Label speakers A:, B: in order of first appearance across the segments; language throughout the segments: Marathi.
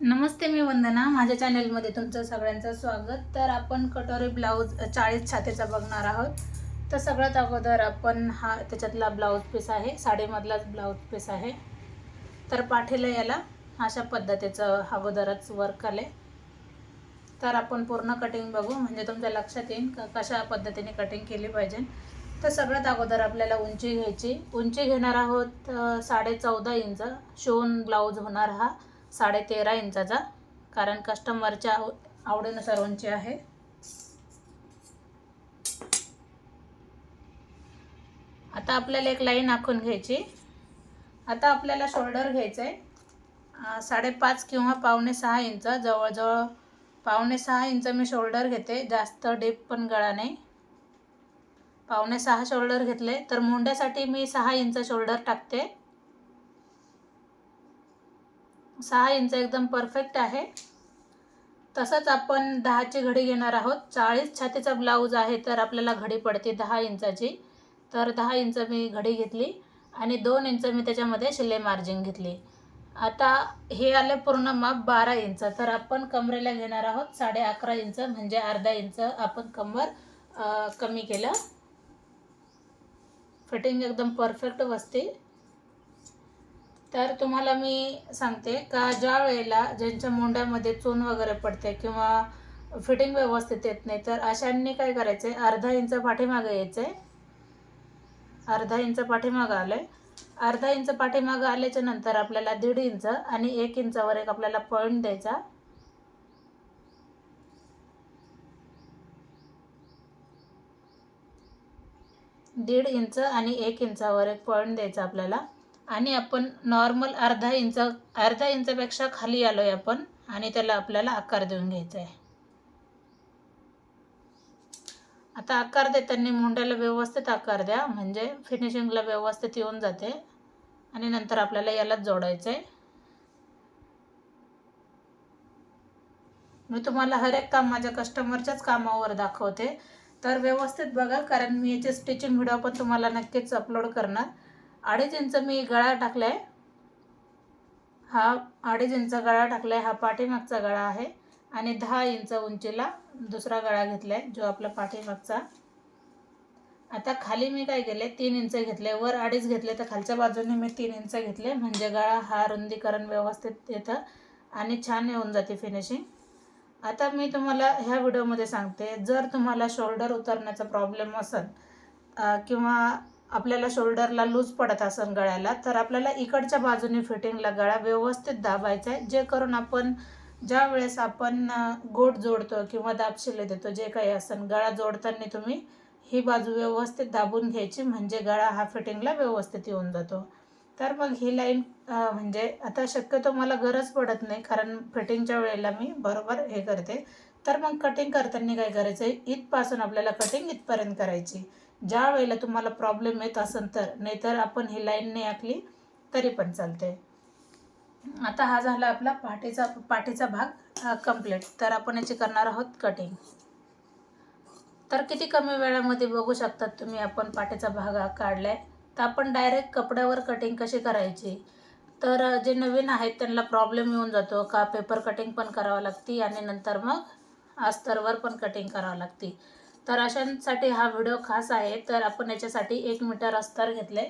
A: नमस्ते मी वंदना माझ्या चॅनलमध्ये तुमचं सगळ्यांचं स्वागत. तर आपण कटोरी ब्लाऊज चाळीस छातीचा बघणार आहोत. तर सगळ्यात अगोदर आपण हा त्याच्यातला ब्लाऊज पीस आहे साडीमधलाच ब्लाऊज पीस आहे. तर पाठीला याला अशा पद्धतीचं अगोदरच वर्क आले तर आपण पूर्ण कटिंग बघू म्हणजे तुमच्या लक्षात येईल का कशा पद्धतीने कटिंग केली पाहिजे. तर सगळ्यात अगोदर आपल्याला उंची घ्यायची. उंची घेणार आहोत साडे चौदा इंच. शिवून ब्लाऊज होणार हा. साडेतेरा इंचाचा कारण कस्टमरच्या आव- आवडीनुसार उंची आहे. आता आपल्याला एक लाईन आखून घ्यायची. आता आपल्याला शोल्डर घ्यायचं आहे साडेपाच किंवा पावणे सहा इंच जवळजवळ पावणे सहा इंच मी शोल्डर घेते जास्त डीप पण गळा नाही. पावणे सहा शोल्डर घेतले तर मुंड्यासाठी मी सहा इंच शोल्डर टाकते. सहा इंच एकदम परफेक्ट आहे. तसंच आपण दहाची घडी घेणार आहोत. चाळीस छातीचा ब्लाऊज आहे तर आपल्याला घडी पडते दहा इंचाची. तर दहा इंच मी घडी घेतली आणि दोन इंच मी त्याच्यामध्ये शिलाई मार्जिन घेतली. आता हे आले पूर्ण माप बारा इंच. तर आपण कमरेला घेणार आहोत साडे अकरा इंच म्हणजे अर्धा इंच आपण कमर कमी केलं. फिटिंग एकदम परफेक्ट बसते तर तुम्हाला मी सांगते का ज्या वेळेला ज्यांच्या मुंड्यामध्ये चून वगैरे पडते किंवा फिटिंग व्यवस्थित येत नाही तर अशांनी काय करायचं आहे अर्धा इंच पाठीमागं यायचं आहे अर्धा इंच पाठीमागं आलं आहे अर्धा इंच पाठीमागं आल्याच्यानंतर आपल्याला दीड इंच आणि एक इंचावर एक आपल्याला पॉईंट द्यायचा. दीड इंच आणि एक इंचावर एक पॉईंट द्यायचा आपल्याला. आणि आपण नॉर्मल अर्धा इंच अर्धा इंचापेक्षा खाली आलो आहे आपण आणि त्याला आपल्याला आकार देऊन घ्यायचा आहे आता आकार देताना मुंड्याला व्यवस्थित आकार द्या म्हणजे फिनिशिंगला व्यवस्थित येऊन जाते. आणि नंतर आपल्याला यालाच जोडायचं आहे मी तुम्हाला हर एक काम माझ्या कस्टमरच्याच कामावर दाखवते. तर व्यवस्थित बघा कारण मी याचे स्टिचिंग व्हिडिओ पण तुम्हाला नक्कीच अपलोड करणार. अडीच इंच मी गळा टाकला आहे हा अडीच इंच गळा टाकला आहे हा पाठीमागचा गळा आहे. आणि दहा इंच उंचीला दुसरा गळा घेतला आहे जो आपला पाठीमागचा. आता खाली मी काय केले तीन इंच घेतले वर अडीच घेतले तर खालच्या बाजूने मी तीन इंच घेतले म्हणजे गळा हा रुंदीकरण व्यवस्थित येतं आणि छान येऊन जाते फिनिशिंग आता मी तुम्हाला ह्या व्हिडिओमध्ये सांगते जर तुम्हाला शोल्डर उतरण्याचा प्रॉब्लेम असेल किंवा आपल्याला शोल्डरला लूज पडत असेल गळ्याला तर आपल्याला इकडच्या बाजूने फिटिंगला गळा व्यवस्थित दाबायचा आहे जे करून आपण ज्या वेळेस आपण गोट जोडतो किंवा दाबशिले देतो जे काही असेल गळा जोडताना तुम्ही ही बाजू व्यवस्थित दाबून घ्यायची म्हणजे गळा हा फिटिंगला व्यवस्थित येऊन जातो. तर मग ही लाईन म्हणजे आता शक्यतो मला गरज पडत नाही कारण फिटिंगच्या वेळेला मी बरोबर हे करते. तर मग कटिंग करताना काय करायचं आहे इथपासून आपल्याला कटिंग इथपर्यंत करायची. ज्या वेळेला तुम्हाला प्रॉब्लेम येत असेल तर नाहीतर आपण ही लाईन नाही आखली तरी पण चालते आता हा झाला आपला पाठीचा पाठीचा भाग कंप्लीट तर आपण याची करणार आहोत कटिंग तर किती कमी वेळामध्ये बघू शकतात तुम्ही आपण पाठीचा भाग काढला आहे तर आपण डायरेक्ट कपड्यावर कटिंग कशी करायची? तर जे नवीन आहेत त्यांना प्रॉब्लेम येऊन जातो का? पेपर कटिंग पण करावं लागते आणि नंतर मग अस्तरवर पण कटिंग करावं लागते. तर अशांसाठी हा व्हिडिओ खास आहे. तर आपण याच्यासाठी एक मीटर अस्तर घेतले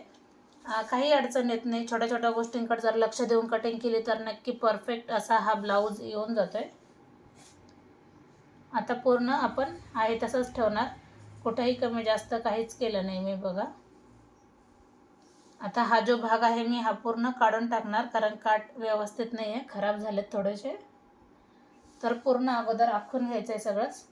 A: काही अडचण येत नाही. छोट्या छोट्या गोष्टींकडे जर लक्ष देऊन कटिंग केली तर नक्की परफेक्ट असा हा ब्लाऊज येऊन जातोय. आता पूर्ण आपण आहे तसंच ठेवणार. कुठेही कमी जास्त काहीच केलं नाही मी बघा. आता हा जो भाग आहे मी हा पूर्ण काढून टाकणार कारण काट व्यवस्थित नाही आहे खराब झालेत थोडेसे. तर पूर्ण अगोदर आखून घ्यायचं आहे सगळंच.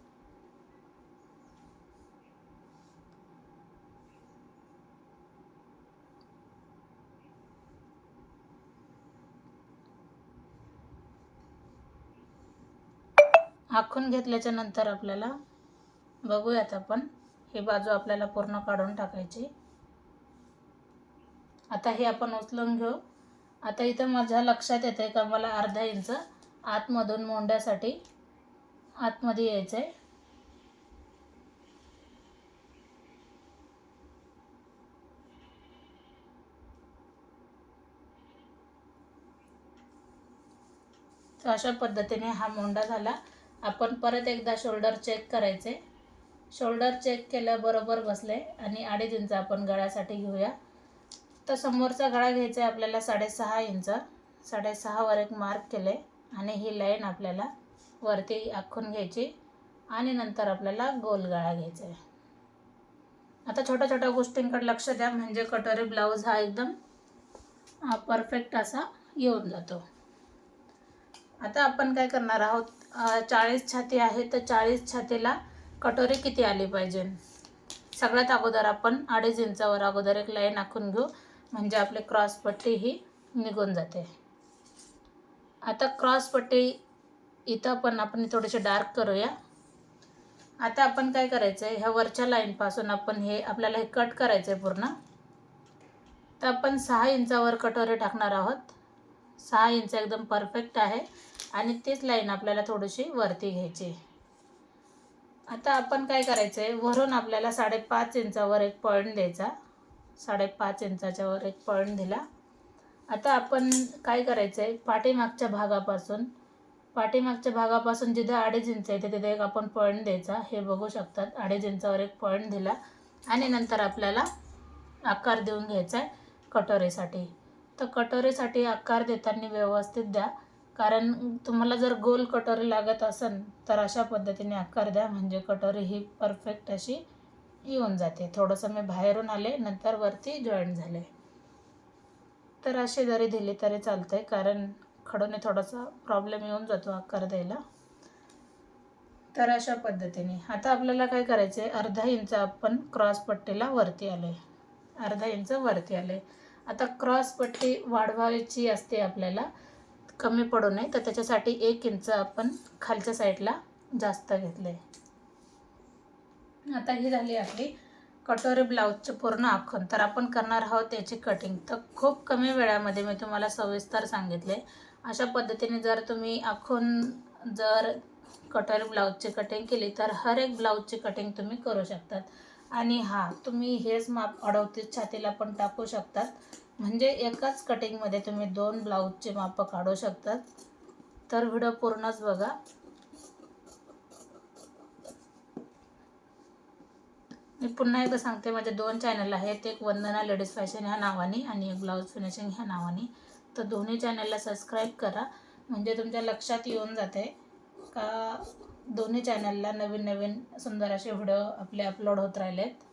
A: आखून घेतल्याच्या नंतर आपल्याला बघूयात आपण. ही बाजू आपल्याला पूर्ण काढून टाकायची. आता हे आपण उचलून घेऊ. आता इथं माझ्या लक्षात येते का मला अर्धा इंच आतमधून मोंड्यासाठी आतमध्ये यायचं आहे तर अशा पद्धतीने हा मोंडा झाला. आपण परत एकदा शोल्डर चेक करायचे. शोल्डर चेक केल्याबरोबर बसले आणि अडीच इंच आपण गळ्यासाठी घेऊया. तर समोरचा गळा घ्यायचा आहे आपल्याला साडेसहा इंच. साडेसहावर एक मार्क केले आणि ही लाईन आपल्याला वरती आखून घ्यायची आणि नंतर आपल्याला गोल गळा घ्यायचा आहे. आता छोट्या छोट्या गोष्टींकडे लक्ष द्या म्हणजे कटोरी ब्लाऊज हा एकदम परफेक्ट असा येऊन जातो. आता आपण काय करणार आहोत? चाळीस छाती आहे तर चाळीस छातीला कटोरी किती आली पाहिजे? सगळ्यात अगोदर आपण अडीच इंचावर अगोदर एक लाईन आखून घेऊ. म्हणजे आपली क्रॉसपट्टी ही निघून जाते. आता क्रॉसपट्टी इथं पण आपण थोडेसे डार्क करूया. आता आपण काय करायचं आहे ह्या वरच्या लाईनपासून आपण हे आपल्याला हे कट करायचं आहे पूर्ण. तर आपण सहा इंचावर कटोरे टाकणार आहोत. सहा इंच एकदम परफेक्ट आहे. आणि तीच लाईन आपल्याला थोडीशी वरती घ्यायची आता आपण काय करायचं आहे वरून आपल्याला साडेपाच इंचावर एक पॉईंट द्यायचा. साडेपाच इंचाच्यावर एक पॉईंट दिला. आता आपण काय करायचं आहे पाठीमागच्या भागापासून पाठीमागच्या भागापासून जिथे अडीच इंच आहे तिथे एक आपण पॉईंट द्यायचा. हे बघू शकतात. अडीच इंचावर एक पॉईंट दिला. आणि नंतर आपल्याला आकार देऊन घ्यायचा आहे कटोरीसाठी. तर कटोरीसाठी आकार देताना व्यवस्थित द्या. कारण तुम्हाला जर गोल कटोरी लागत असेल तर अशा पद्धतीने आकार द्या. म्हणजे कटोरी ही परफेक्ट अशी येऊन जाते. थोडंसं मी बाहेरून आले नंतर वरती जॉईंट झाले. तर अशी जरी दिली तरी चालते कारण खडूने थोडासा प्रॉब्लेम येऊन जातो आकार द्यायला. तर अशा पद्धतीने. आता आपल्याला काय करायचं आहे अर्धा इंच आपण क्रॉस पट्टीला वरती आले अर्धा इंच वरती आले आता क्रॉस पट्टी वाढवायची असते आपल्याला कमी पडू नये. तर त्याच्यासाठी एक इंच आपण खालच्या साईडला जास्त घेतले आता ही झाली आपली कटोरी ब्लाऊजचे पूर्ण आखून तर आपण करणार आहोत याची कटिंग तर खूप कमी वेळामध्ये मी तुम्हाला सविस्तर सांगितले. अशा पद्धतीने जर तुम्ही आखून जर कटोरी ब्लाऊजची कटिंग केली तर हर एक ब्लाऊजची कटिंग तुम्ही करू शकतात. आणि हा तुम्ही हेच माप अडवतीस छातीला पण टाकू शकतात. म्हणजे एकाच कटिंगमध्ये तुम्ही दोन ब्लाऊजचे मापं काढू शकतात. तर व्हिडिओ पूर्णच बघा. मी पुन्हा एकदा सांगते माझे दोन चॅनल आहेत. एक वंदना लेडीज फॅशन ह्या नावाने आणि एक ब्लाऊज फिनिशिंग ह्या नावाने. तर दोन्ही चॅनलला सबस्क्राईब करा. म्हणजे तुमच्या लक्षात येऊन जाते का दोन्ही चॅनलला नवीन नवीन सुंदर असे व्हिडिओ आपले अपलोड होत राहिलेत.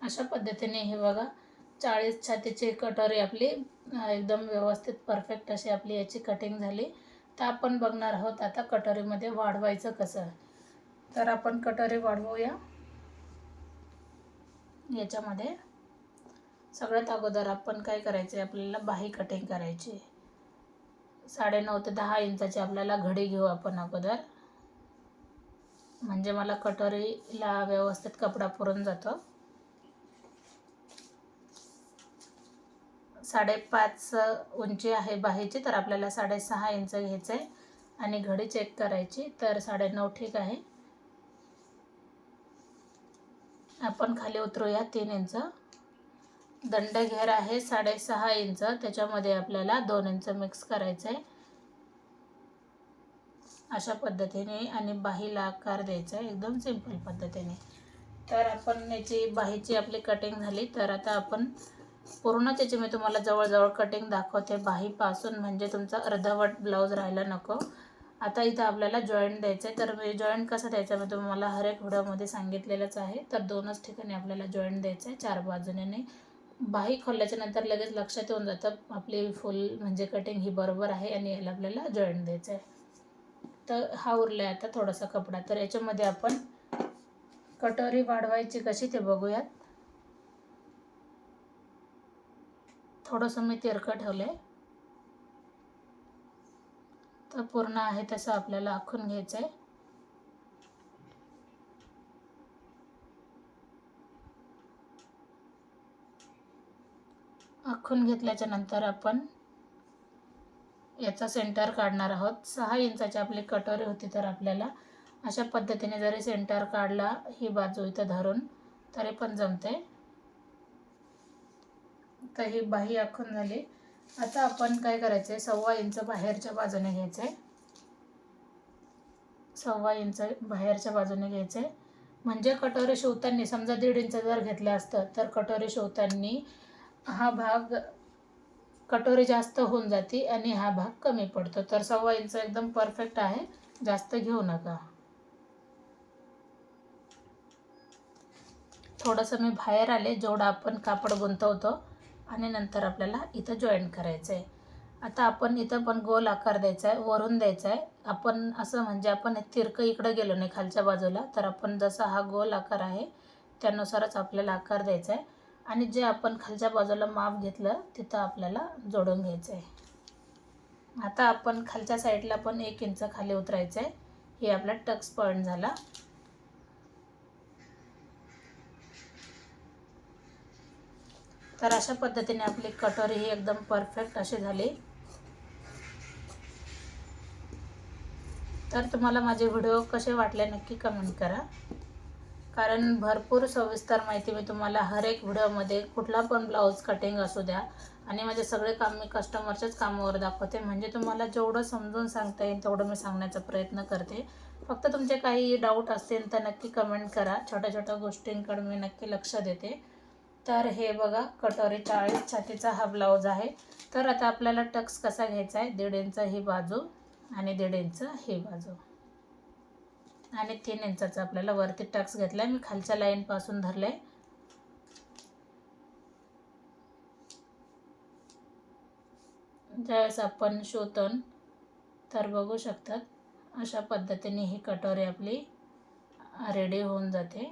A: अशा पद्धतीने हे बघा चाळीस छातीची कटोरी आपली एकदम व्यवस्थित परफेक्ट अशी आपली याची कटिंग झाली. तर आपण बघणार आहोत आता कटोरीमध्ये वाढवायचं कसं. तर आपण कटोरी वाढवूया. याच्यामध्ये सगळ्यात अगोदर आपण काय करायचं आहे? आपल्याला बाही कटिंग करायची साडेनऊ ते दहा इंचाची आपल्याला घडी घेऊ आपण अगोदर. म्हणजे मला कटोरीला व्यवस्थित कपडा पुरून जातो. साडेपाच उंची आहे बाहीची तर आपल्याला साडेसहा इंच घ्यायचं आहे. आणि घडी चेक करायची तर साडेनऊ ठीक आहे. आपण खाली उतरूया तीन इंच. दंडघेर आहे साडेसहा इंच त्याच्यामध्ये आपल्याला दोन इंच मिक्स करायचं आहे अशा पद्धतीने आणि बाहीला आकार द्यायचा आहे एकदम सिंपल पद्धतीने. तर आपण याची बाहीची आपली कटिंग झाली तर आता आपण पूर्ण त्याची मी तुम्हाला जवळजवळ कटिंग दाखवते. बाहीपासून म्हणजे तुमचा अर्धवट ब्लाऊज राहायला नको. आता इथं आपल्याला जॉईंट द्यायचं आहे तर मी जॉईंट कसं द्यायचं मी तुम्हाला हर एक व्हिडिओमध्ये सांगितलेलंच आहे. तर दोनच ठिकाणी आपल्याला जॉईंट द्यायचं आहे चार बाजूने बाही खोलल्याच्या नंतर लगेच लक्षात येऊन जातं. आपली फुल म्हणजे कटिंग ही बरोबर आहे आणि याला आपल्याला जॉईंट द्यायचं आहे तर हा उरला आहे आता थोडासा कपडा. तर याच्यामध्ये आपण कटोरी वाढवायची कशी ते बघूयात. थोडंसं मी तिरकं ठेवलं. आहे तर पूर्ण आहे तसं आपल्याला आखून घ्यायचं आहे आखून घेतल्याच्या नंतर आपण याचा सेंटर काढणार आहोत. सहा इंचाची आपली कटोरी होती तर आपल्याला अशा पद्धतीने जरी सेंटर काढला ही बाजू इथं धरून तरी पण जमते. तर हे बाही आखून झाली. आता आपण काय करायचं आहे सव्वा इंच बाहेरच्या बाजूने घ्यायचं आहे सव्वा इंच बाहेरच्या बाजूने घ्यायचं आहे म्हणजे कटोरे शिवताना समजा दीड इंच जर घेतलं असतं तर कटोरे शिवताना हा भाग कटोरी जास्त होऊन जाते आणि हा भाग कमी पडतो. तर सव्वा इंच एकदम परफेक्ट आहे. जास्त घेऊ नका. थोडंसं मी बाहेर आले जेवढं आपण कापड गुंतवतो. आणि नंतर आपल्याला इथं जॉईन करायचं आहे आता आपण इथं पण गोल आकार द्यायचा आहे वरून द्यायचा आहे आपण असं म्हणजे आपण तिरकं इकडं गेलो नाही खालच्या बाजूला. तर आपण जसा हा गोल आकार आहे त्यानुसारच आपल्याला आकार द्यायचा आहे आणि जे आपण खालच्या बाजूला माप घेतलं तिथं आपल्याला जोडून घ्यायचं आहे आता आपण खालच्या साईडला पण एक इंच खाली उतरायचं आहे हे आपला टक्स पॉईंट झाला. तर अशा पद्धतीने आपली कटोरी ही एकदम परफेक्ट अशी झाली. तर तुम्हाला माझे व्हिडिओ कसे वाटले नक्की कमेंट करा. कारण भरपूर सविस्तर माहिती मी तुम्हाला हर एक व्हिडिओमध्ये कुठला पण ब्लाऊज कटिंग असू द्या आणि माझे सगळे काम मी कस्टमरच्याच कामावर दाखवते. म्हणजे तुम्हाला जेवढं समजून सांगता येईल तेवढं मी सांगण्याचा प्रयत्न करते. फक्त तुमचे काही डाऊट असतील तर नक्की कमेंट करा. छोट्या छोट्या गोष्टींकडे मी नक्की लक्ष देते. तर हे बघा कटोरी चाळीस छातीचा हा ब्लाऊज आहे. तर आता आपल्याला टक्स कसा घ्यायचा आहे? दीड इंच ही बाजू आणि दीड इंच ही बाजू. आणि तीन इंचाचा आपल्याला वरती टक्स घेतला मी खालच्या लाईनपासून धरलं आहे ज्यावेळेस आपण शिवतोन तर बघू शकतात अशा पद्धतीने ही कटोरी आपली रेडी होऊन जाते.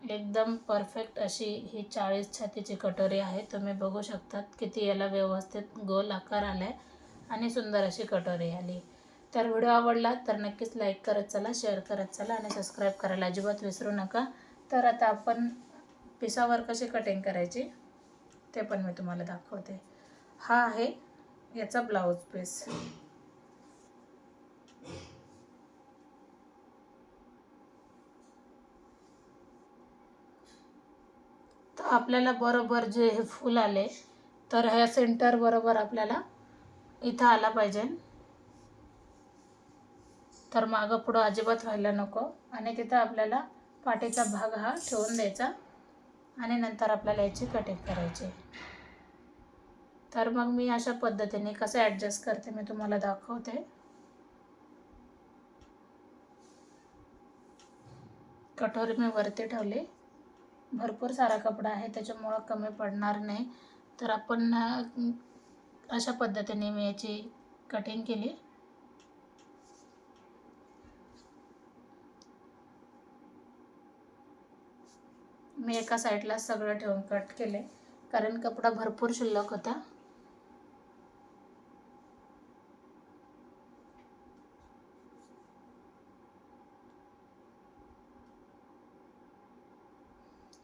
A: एकदम परफेक्ट अशी ही चाळीस छातीची कटोरी आहे. तुम्ही बघू शकतात किती याला व्यवस्थित गोल आकार आला आहे आणि सुंदर अशी कटोरी आली. तर व्हिडिओ आवडला तर नक्कीच लाईक करत चला शेअर करत चला आणि सबस्क्राईब करायला अजिबात विसरू नका. तर आता आपण पिसावर कशी कटिंग करायची ते पण मी तुम्हाला दाखवते. हा आहे याचा ब्लाऊज पीस आपल्याला बरोबर जे हे फूल आले तर ह्या सेंटर बरोबर आपल्याला इथं आला पाहिजे. तर मागं पुढं अजिबात व्हायला नको. आणि तिथं आपल्याला पाठीचा भाग हा ठेवून द्यायचा. आणि नंतर आपल्याला याची कटिंग करायची. तर मग मी अशा पद्धतीने कसं ॲडजस्ट करते मी तुम्हाला दाखवते. कटोरी मी वरती ठेवली. भरपूर सारा कपडा आहे त्याच्यामुळं कमी पडणार नाही. तर आपण अशा पद्धतीने मी याची कटिंग केली. मी एका साईडला सगळं ठेवून कट केले कारण कपडा भरपूर शिल्लक होता.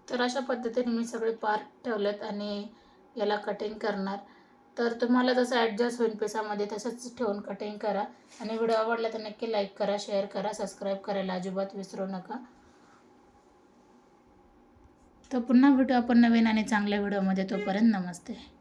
A: तर अशा पद्धतीने मी सगळे पार्ट ठेवलेत आणि याला कटिंग करणार. तर तुम्हाला जसं ॲडजस्ट होईल पेसामध्ये तसंच ठेवून कटिंग करा. आणि व्हिडिओ आवडला तर नक्की लाईक करा शेअर करा सबस्क्राईब करायला अजिबात विसरू नका. तर पुन्हा भेटू आपण नवीन आणि चांगल्या व्हिडिओमध्ये तोपर्यंत नमस्ते.